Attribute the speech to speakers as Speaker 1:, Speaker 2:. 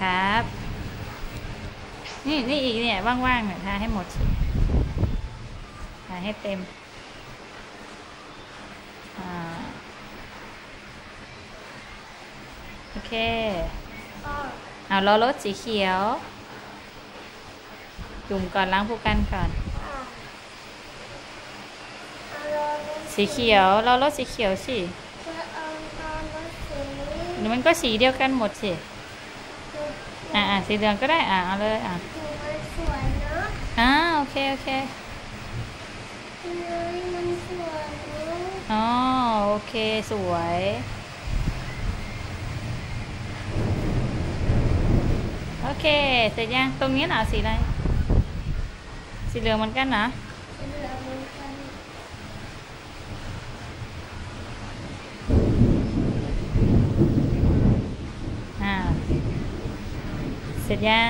Speaker 1: ครับ นี่นี่อีกเนี่ย ว่างๆเนี่ยทาให้หมดสิทาให้เต็มอ่าโอเค
Speaker 2: ก็
Speaker 1: เอาล้อรถสีเขียว จุ่มก่อนล้างผู้กันก่อน
Speaker 2: อะเอารถ
Speaker 1: สีเขียวล้อรถสีเขียวสิ
Speaker 2: จะเอาเอารถสี
Speaker 1: หรือมันก็สีเดียวกันหมดสิ อ่าอ่าสีเหลืองก็ได้อ่าเอาเลยอ่า
Speaker 2: สีมันสวยเนาะ
Speaker 1: อ่าโอเคโอเค
Speaker 2: เฮ้ยมันสวยเนาะ
Speaker 1: อ๋อโอเคสวยโอเคเสร็จยังตรงนี้หนาสีอะไรสีเหลืองเหมือนกันนะ
Speaker 2: สีเหลืองเหมือนกัน
Speaker 1: อ่า เสร็